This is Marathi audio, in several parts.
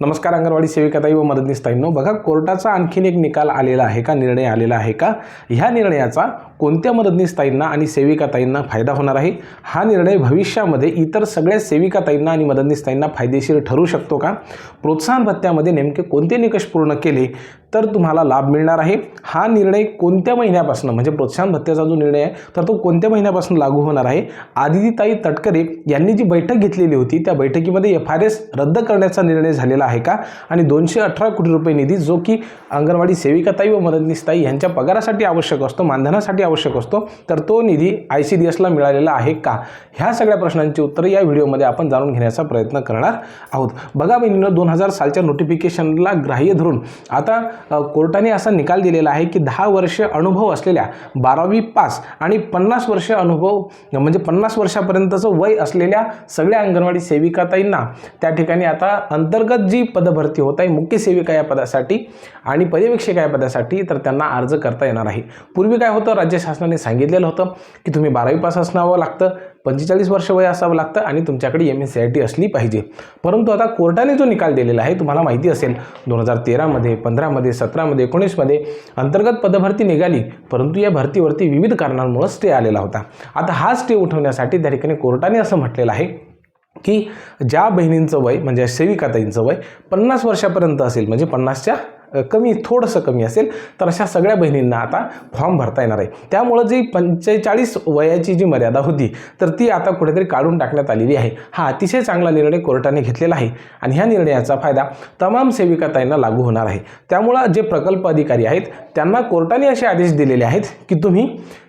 नमस्कार अंगणवाडी सेविकाताई व मदतनीसताईंनो. बघा कोर्टाचा आणखीन एक निकाल आलेला आहे का? निर्णय आलेला आहे का? ह्या निर्णयाचा कोणत्या मदतनीसताईंना आणि सेविकाताईंना फायदा होणार आहे? हा निर्णय भविष्यामध्ये इतर सगळ्या सेविकाताईंना आणि मदतनीसताईंना फायदेशीर ठरू शकतो का? प्रोत्साहन भत्त्यामध्ये नेमके कोणते निकष पूर्ण केले तर तुम्हाला लाभ मिळणार आहे? हा निर्णय कोणत्या महिन्यापासून म्हणजे प्रोत्साहन भत्त्याचा जो निर्णय आहे तर तो कोणत्या महिन्यापासून लागू होणार आहे? आदितीताई तटकरे यांनी जी बैठक घेतलेली होती त्या बैठकीमध्ये एफ आर एस रद्द करण्याचा निर्णय झालेला आहे का? आणि दोनशे अठरा कोटी रुपये निधी जो की अंगणवाडी सेविकाताई व मदतनीसताई यांच्या पगारासाठी आवश्यक असतो मानधनासाठी आवश्यक असतो तर तो निधी आय सी डी एसला मिळालेला आहे का? ह्या सगळ्या प्रश्नांची उत्तरं या व्हिडिओमध्ये आपण जाणून घेण्याचा प्रयत्न करणार आहोत. बघा बहिणीनं दोन हजार सालच्या नोटिफिकेशनला ग्राह्य धरून आता कोर्टाने असा निकाल दिलेला आहे की दहा वर्ष अनुभव असलेल्या बारावी पास आणि पन्नास वर्ष अनुभव म्हणजे पन्नास वर्षापर्यंतचं वय असलेल्या सगळ्या अंगणवाडी सेविकाताईंना त्या ठिकाणी आता अंतर्गत जी पदभरती होत आहे मुख्य सेविका या पदासाठी आणि पर्यवेक्षक या पदासाठी तर त्यांना अर्ज करता येणार आहे. पूर्वी काय होतं राज्य शासनाने सांगितलेलं होतं की तुम्ही बारावी पास असणावं लागतं पंचेचाळीस वर्ष वय असावं लागतं आणि तुमच्याकडे M S C I T असली पाहिजे. परंतु आता कोर्टाने जो निकाल दिलेला आहे तुम्हाला माहिती असेल दोन हजार तेरामध्ये पंधरामध्ये सतरामध्ये एकोणीसमध्ये अंतर्गत पदभरती निघाली परंतु या भरतीवरती विविध कारणांमुळे स्टे आलेला होता. आता हा स्टे उठवण्यासाठी त्या ठिकाणी कोर्टाने असं म्हटलेलं आहे की ज्या बहिणींचं वय म्हणजे सेविकाताईंचं वय पन्नास वर्षापर्यंत असेल म्हणजे पन्नासच्या कमी थोडंसं कमी असेल तर अशा सगळ्या बहिणींना आता फॉर्म भरता येणार आहे. त्यामुळं जी पंचेचाळीस वयाची जी मर्यादा होती तर ती आता कुठेतरी काढून टाकण्यात आलेली आहे. हा अतिशय चांगला निर्णय कोर्टाने घेतलेला आहे आणि ह्या निर्णयाचा फायदा तमाम सेविकाताईंना लागू होणार आहे. त्यामुळं जे प्रकल्प अधिकारी आहेत त्यांना कोर्टाने असे आदेश दिलेले आहेत की तुम्ही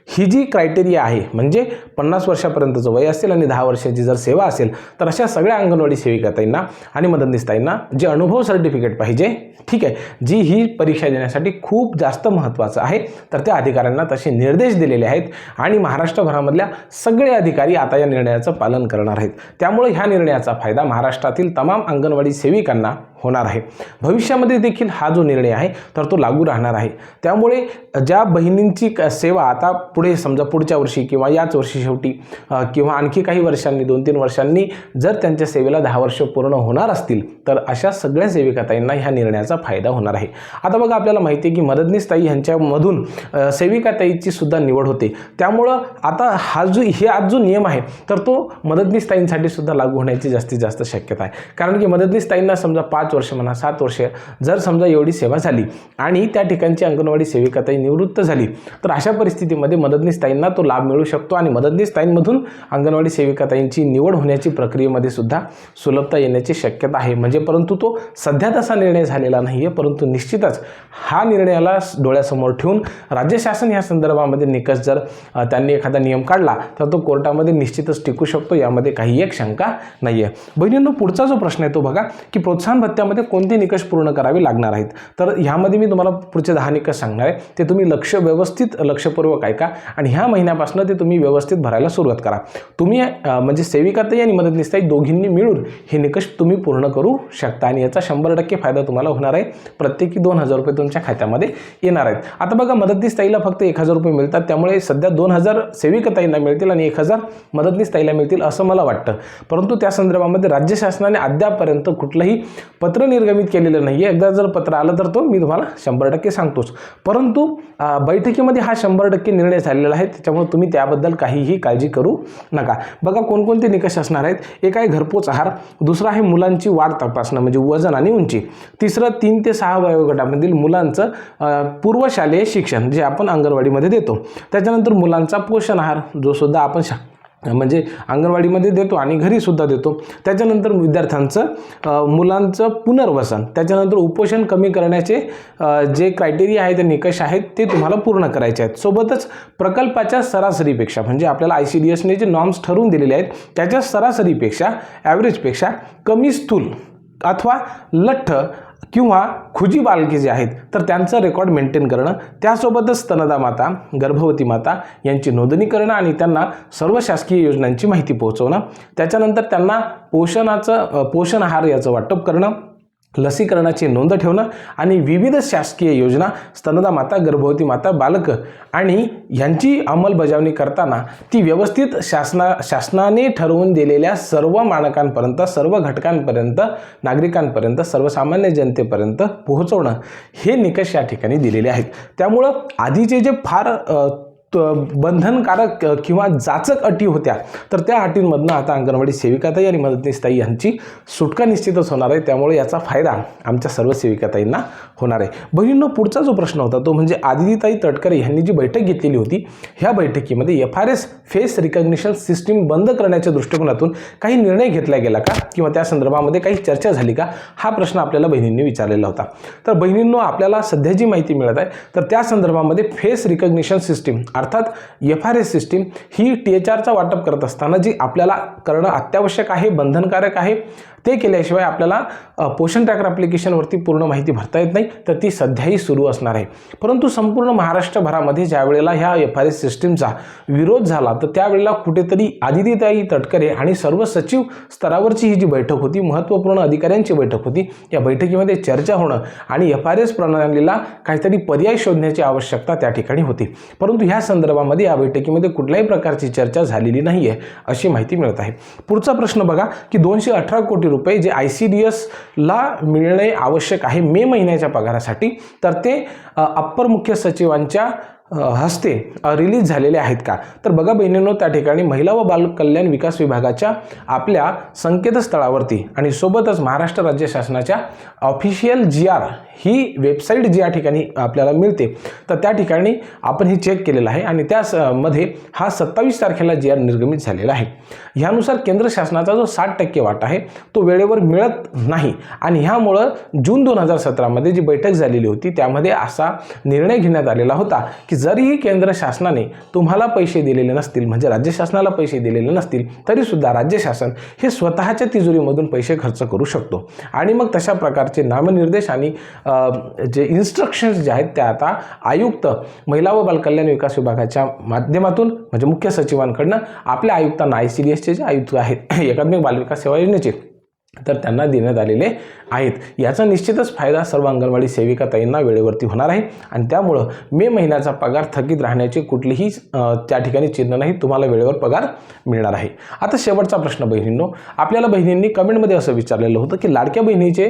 ही जी क्रायटेरिया आहे म्हणजे पन्नास वर्षापर्यंतचं वय असेल आणि दहा वर्षाची जर सेवा असेल तर अशा सगळ्या अंगणवाडी सेविकाताईंना आणि मदतनीसताईंना जे अनुभव सर्टिफिकेट पाहिजे ठीक आहे जी ही परीक्षा देण्यासाठी खूप जास्त महत्त्वाचं आहे तर त्या अधिकाऱ्यांना तसे निर्देश दिलेले आहेत आणि महाराष्ट्रभरामधल्या सगळे अधिकारी आता या निर्णयाचं पालन करणार आहेत. त्यामुळे ह्या निर्णयाचा फायदा महाराष्ट्रातील तमाम अंगणवाडी सेविकांना होणार आहे. भविष्यामध्ये देखील हा जो निर्णय आहे तर तो लागू राहणार आहे. त्यामुळे ज्या बहिणींची क- सेवा आता पुढे समजा पुढच्या वर्षी किंवा याच वर्षी शेवटी किंवा आणखी काही वर्षांनी दोन तीन वर्षांनी जर त्यांच्या सेवेला दहा वर्ष पूर्ण होणार असतील तर अशा सगळ्या सेविकाताईंना ह्या निर्णयाचा फायदा होणार आहे. आता बघा आपल्याला माहिती आहे की मदतनीस ताई ह्यांच्यामधून सेविकाताईची सुद्धा निवड होते. त्यामुळं आता हा जो हे आज जो नियम आहे तर तो मदतनीस ताईंसाठी सुद्धा लागू होण्याची जास्तीत जास्त शक्यता आहे. कारण की मदतनीस ताईंना समजा पाच वर्ष म्हणा सात वर्ष जर समजा एवढी सेवा झाली आणि त्या ठिकाणची अंगणवाडी सेविकाताई निवृत्त झाली तर अशा परिस्थितीमध्ये मदतनीस ताईंना तो लाभ मिळू शकतो आणि मदतनीस ताईंमधून अंगणवाडी सेविकाताईंची निवड होण्याची प्रक्रियेमध्ये सुद्धा सुलभता येण्याची शक्यता आहे. म्हणजे परंतु तो सध्या तसा निर्णय झालेला नाही आहे परंतु निश्चितच हा निर्णयाला डोळ्यासमोर ठेवून राज्य शासन या संदर्भामध्ये निकष जर त्यांनी एखादा नियम काढला तर तो कोर्टामध्ये निश्चितच टिकू शकतो यामध्ये काही एक शंका नाही आहे बहिणींनो पुढचा जो प्रश्न आहे तो बघा की प्रोत्साहन त्यामध्ये कोणते निकष पूर्ण करावे लागणार आहेत? तर ह्यामध्ये मी तुम्हाला पुढचे दहा निकष सांगणार आहे. ते तुम्ही लक्ष व्यवस्थित लक्षपूर्वक ऐका आणि ह्या महिन्यापासून ते तुम्ही व्यवस्थित भरायला सुरुवात करा. तुम्ही म्हणजे सेविकाताई आणि मदतनीसताई दोघींनी मिळून हे निकष तुम्ही पूर्ण करू शकता आणि याचा शंभर टक्के फायदा तुम्हाला होणार आहे. प्रत्येकी दोन हजार रुपये तुमच्या खात्यामध्ये येणार आहेत. आता बघा मदतनीसताईला फक्त एक हजार रुपये मिळतात. त्यामुळे सध्या दोन हजार सेविकताईंना मिळतील आणि एक हजार मदतनीसताईला मिळतील असं मला वाटतं. परंतु त्या संदर्भामध्ये राज्य शासनाने अद्यापपर्यंत कुठलंही पत्र निर्गमित केलेलं नाही आहे एकदा जर पत्र आलं तर तो मी तुम्हाला शंभर टक्के सांगतोच. परंतु बैठकीमध्ये हा शंभर टक्के निर्णय झालेला आहे. त्याच्यामुळे तुम्ही त्याबद्दल काहीही काळजी करू नका. बघा कोणकोणते निकष असणार आहेत? एक आहे घरपोच आहार. दुसरा आहे मुलांची वाढ तपासणं म्हणजे वजन आणि उंची. तिसरं तीन ते सहा वयोगटामधील मुलांचं पूर्व पूर्वशालेय शिक्षण जे आपण अंगणवाडीमध्ये देतो. त्याच्यानंतर मुलांचा पोषण आहार जो सुद्धा आपण शा म्हणजे अंगणवाडीमध्ये देतो आणि घरीसुद्धा देतो. त्याच्यानंतर विद्यार्थ्यांचं मुलांचं पुनर्वसन. त्याच्यानंतर उपोषण कमी करण्याचे जे क्रायटेरिया आहे ते निकष आहेत ते तुम्हाला पूर्ण करायचे आहेत. सोबतच प्रकल्पाच्या सरासरीपेक्षा म्हणजे आपल्याला आय सी डी एसने जे नॉर्म्स ठरवून दिलेले आहेत त्याच्या सरासरीपेक्षा ॲव्हरेजपेक्षा कमी स्थूल अथवा लठ्ठ किंवा खुजी बालके जे आहेत तर त्यांचं रेकॉर्ड मेंटेन करणं त्यासोबतच स्तनदा माता गर्भवती माता यांची नोंदणी करणं आणि त्यांना सर्व शासकीय योजनांची माहिती पोहोचवणं. त्याच्यानंतर त्यांना पोषणाचं पोषण आहार याचं वाटप करणं. लसीकरणाची नोंद ठेवणं आणि विविध शासकीय योजना स्तनदा माता गर्भवती माता बालक आणि यांची अंमलबजावणी करताना ती व्यवस्थित शासना शासनाने ठरवून दिलेल्या सर्व मानकांपर्यंत सर्व घटकांपर्यंत नागरिकांपर्यंत सर्वसामान्य जनतेपर्यंत पोहोचवणं हे निकष या ठिकाणी दिलेले आहेत. त्यामुळं आधीचे जे फार बंधनकारक किंवा जाचक अटी होत्या तर त्या अटींमधनं आता अंगणवाडी सेविकाताई आणि मदतनीसताई यांची सुटका निश्चितच होणार आहे. त्यामुळे याचा फायदा आमच्या सर्व सेविकाताईंना होणार आहे. बहिणींनो पुढचा जो प्रश्न होता तो म्हणजे आदितीताई तटकरे यांनी जी बैठक घेतलेली होती ह्या बैठकीमध्ये F R S face recognition system बंद करण्याच्या दृष्टिकोनातून काही निर्णय घेतला गेला का? किंवा त्या संदर्भामध्ये काही चर्चा झाली का? हा प्रश्न आपल्याला बहिणींनी विचारलेला होता. तर बहिणींनो आपल्याला सध्या जी माहिती मिळत आहे तर त्या संदर्भामध्ये फेस रिकग्निशन सिस्टीम अर्थात एफ आर एस सिस्टीम ही टी एच आरचा वाटप करत असताना जी आपल्याला करणं अत्यावश्यक आहे बंधनकारक आहे ते केल्याशिवाय आपल्याला पोषण ट्रॅकर ॲप्लिकेशनवरती पूर्ण माहिती भरता येत नाही तर ती सध्याही सुरू असणार आहे. परंतु संपूर्ण महाराष्ट्रभरामध्ये ज्या वेळेला ह्या एफ आर एस सिस्टीमचा विरोध झाला तर त्यावेळेला कुठेतरी आदितीताई तटकरे आणि सर्व सचिव स्तरावरची ही जी बैठक होती महत्त्वपूर्ण अधिकाऱ्यांची बैठक होती या बैठकीमध्ये चर्चा होणं आणि एफ आर एस प्रणालीला काहीतरी पर्याय शोधण्याची आवश्यकता त्या ठिकाणी होती. परंतु ह्या संदर्भामध्ये या बैठकीमध्ये कुठल्याही प्रकारची चर्चा झालेली नाही आहे अशी माहिती मिळत आहे. पुढचा प्रश्न बघा की दोनशे अठरा कोटी रुपये जे आय सी डी एसला मिळणे आवश्यक आहे मे महिन्याच्या पगारासाठी तर ते अप्पर मुख्य सचिवांच्या हस्ते रिलीज झालेले आहेत का? तर बघा बहिणींनो त्या ठिकाणी महिला व बाल कल्याण विकास विभागाच्या आपल्या संकेतस्थळावरती आणि सोबतच महाराष्ट्र राज्य शासनाच्या ऑफिशियल जी आर ही वेबसाईट जी या ठिकाणी आपल्याला मिळते तर त्या ठिकाणी आपण हे चेक केलेलं आहे आणि त्या स- मध्ये हा सत्तावीस तारखेला जी आर निर्गमित झालेला आहे. ह्यानुसार केंद्र शासनाचा जो साठ टक्के वाटा आहे तो वेळेवर मिळत नाही आणि ह्यामुळं जून दोन हजार सतरामध्ये जी बैठक झालेली होती त्यामध्ये असा निर्णय घेण्यात आलेला होता की जरीही केंद्र शासनाने तुम्हाला पैसे दिलेले नसतील म्हणजे राज्य शासनाला पैसे दिलेले नसतील तरीसुद्धा राज्य शासन हे स्वतःच्या तिजोरीमधून पैसे खर्च करू शकतो. आणि मग तशा प्रकारचे नामनिर्देश आणि जे इन्स्ट्रक्शन्स जे आहेत त्या आता आयुक्त महिला व बालकल्याण विकास विभागाच्या माध्यमातून म्हणजे मुख्य सचिवांकडनं आपल्या आयुक्तांना आय सी डी एसचे जे आयुक्त आहेत एकात्मिक बालविकास सेवा योजनेचे तर त्यांना देण्यात आलेले आहेत. याचा निश्चितच फायदा सर्व अंगणवाडी सेविका ताईंना वेळेवरती होणार आहे. आणि त्यामुळं मे महिन्याचा पगार थकीत राहण्याचे कुठलीही त्या ठिकाणी चिन्ह नाही. तुम्हाला वेळेवर पगार मिळणार आहे. आता शेवटचा प्रश्न बहिणींनो. आपल्याला बहिणींनी कमेंटमध्ये असं विचारलेलं होतं की लाडक्या बहिणीचे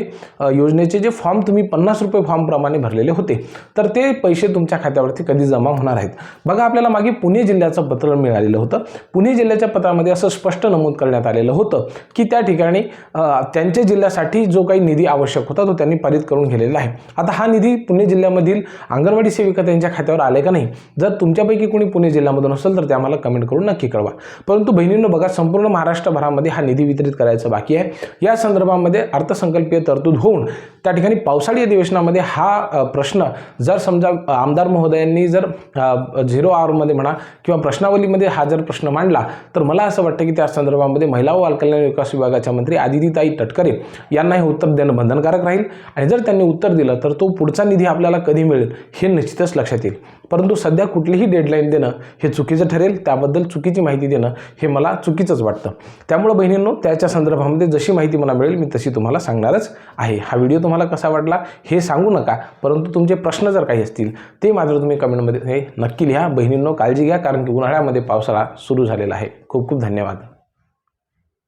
योजनेचे जे फॉर्म तुम्ही पन्नास रुपये फॉर्मप्रमाणे भरलेले होते. तर ते पैसे तुमच्या खात्यावरती कधी जमा होणार आहेत? बघा आपल्याला मागे पुणे जिल्ह्याचं पत्र मिळालेलं होतं. पुणे जिल्ह्याच्या पत्रामध्ये असं स्पष्ट नमूद करण्यात आलेलं होतं की त्या ठिकाणी त्यांच्या जिल्ह्यासाठी जो काही निधी आवश्यक होता तो त्यांनी पारित करून घेतलेला आहे. आता हा निधी पुणे जिल्ह्यामधील अंगणवाडी सेविका त्यांच्या खात्यावर आले का नाही? जर तुमच्यापैकी कोणी पुणे जिल्ह्यामधून असेल तर ते आम्हाला कमेंट करून नक्की कळवा. परंतु बहिणींनो बघा संपूर्ण महाराष्ट्रभरामध्ये हा निधी वितरित करायचा बाकी आहे. या संदर्भामध्ये अर्थसंकल्पीय तरतूद होऊन त्या ठिकाणी पावसाळी अधिवेशनामध्ये हा प्रश्न जर समजा आमदार महोदयांनी जर झिरो आवरमध्ये म्हणा किंवा प्रश्नावलीमध्ये हा जर प्रश्न मांडला तर मला असं वाटतं की त्या संदर्भामध्ये महिला व बालकल्याण विकास विभागाच्या मंत्री सुनीताई तटकरे यांना हे उत्तर देणं बंधनकारक राहील. आणि जर त्यांनी उत्तर दिलं तर तो पुढचा निधी आपल्याला कधी मिळेल हे निश्चितच लक्षात येईल. परंतु सध्या कुठलीही डेडलाईन देणं हे चुकीचं ठरेल. त्याबद्दल चुकीची माहिती देणं हे मला चुकीचंच वाटतं. त्यामुळं बहिणींनो त्याच्या संदर्भामध्ये जशी माहिती मला मिळेल मी तशी तुम्हाला सांगणारच आहे. हा व्हिडिओ तुम्हाला कसा वाटला हे सांगू नका परंतु तुमचे प्रश्न जर काही असतील ते मात्र तुम्ही कमेंटमध्ये हे नक्की लिहा. बहिणींनो काळजी घ्या कारण की उन्हाळ्यामध्ये पावसाळा सुरू झालेला आहे. खूप खूप धन्यवाद.